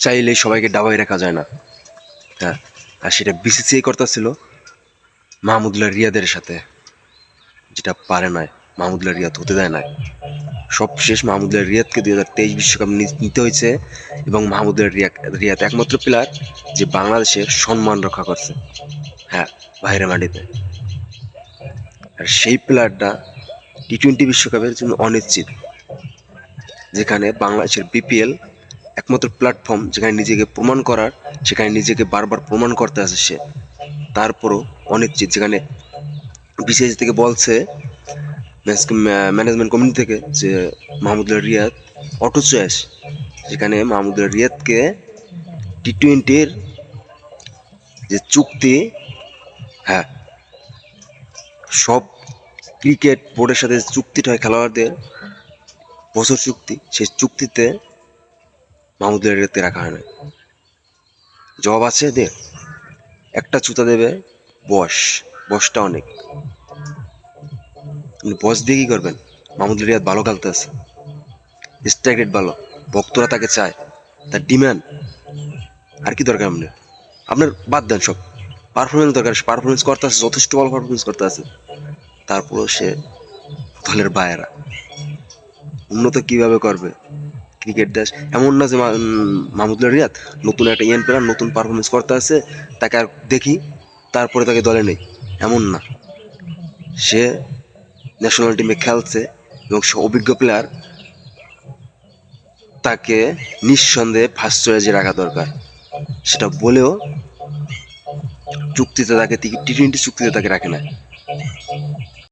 চাইলে সবাইকে ডাবাই রাখা যায় না। হ্যাঁ আর সেটা বিসিসিআই করতেছিল মাহমুদুল্লাহ রিয়াদের সাথে, যেটা পারে নাই, মাহমুদুল্লাহ রিয়াদ হতে দেয় নাই। সব শেষ মাহমুদুল্লাহ রিয়াদকে দুই হাজার তেইশ বিশ্বকাপ নি- নিতে হয়েছে এবং মাহমুদুল্লাহ রিয়াদ রিয়াদ একমাত্র প্লেয়ার যে বাংলাদেশের সম্মান রক্ষা করছে। হ্যাঁ বাইরে মাটিতে। আর সেই প্লেয়ারটা টি টোয়েন্টি বিশ্বকাপের জন্য অনিশ্চিত, যেখানে বাংলাদেশের বিপিএল একমাত্র প্ল্যাটফর্ম যেখানে নিজেকে প্রমাণ করার, সেখানে নিজেকে বারবার প্রমাণ করতে আসে সে। তারপরও অনিশ্চিত যেখানে বিসিএস থেকে বলছে ম্যানেজমেন্ট কমিটি থেকে যে মাহমুদুল্লাহ রিয়াদ অটো চয়েস, যেখানে মাহমুদুল্লাহ রিয়াদকে টি টোয়েন্টির যে চুক্তি হ্যাঁ সব ক্রিকেট বোর্ডের সাথে চুক্তিটা হয় খেলোয়াড়দের, বছর চুক্তি, সেই চুক্তিতে মাহমুদুল্লাহ রিয়াদকে রাখা হয় না জবাব আছে দে। একটা চুতা দেবে বস। বসটা অনেক। বস দিয়ে কি করবেন? মাহমুদুল রিয়াদ ভালো খেলতে আছে। স্ট্রাইক রেট ভালো। ভক্তরা তাকে চায়। তার ডিমান্ড আর কি দরকার আপনার? আপনার বাদ দেন সব। পারফরমেন্স দরকার। পারফরমেন্স করতে আছে, যথেষ্ট ভালো পারফরমেন্স করতে আছে। তারপরেও সে দলের বায়েরা উন্নত কীভাবে করবে? ক্রিকেট দেশ। এমন না যে মাহমুদুল্লাহ রিয়াদ নতুন একটা ইয়েন প্লেয়ার নতুন পারফরমেন্স করতে আছে তাকে আর দেখি, তারপরে তাকে দলে নেই। এমন না। সে ন্যাশনাল টিমে খেলছে এবং সে অভিজ্ঞ প্লেয়ার তাকে নিঃসন্দেহে ফার্স্ট চয়েসে রাখা দরকার। সেটা বলেও চুক্তিতে তাকে টি টোয়েন্টি চুক্তিতে তাকে রাখে না।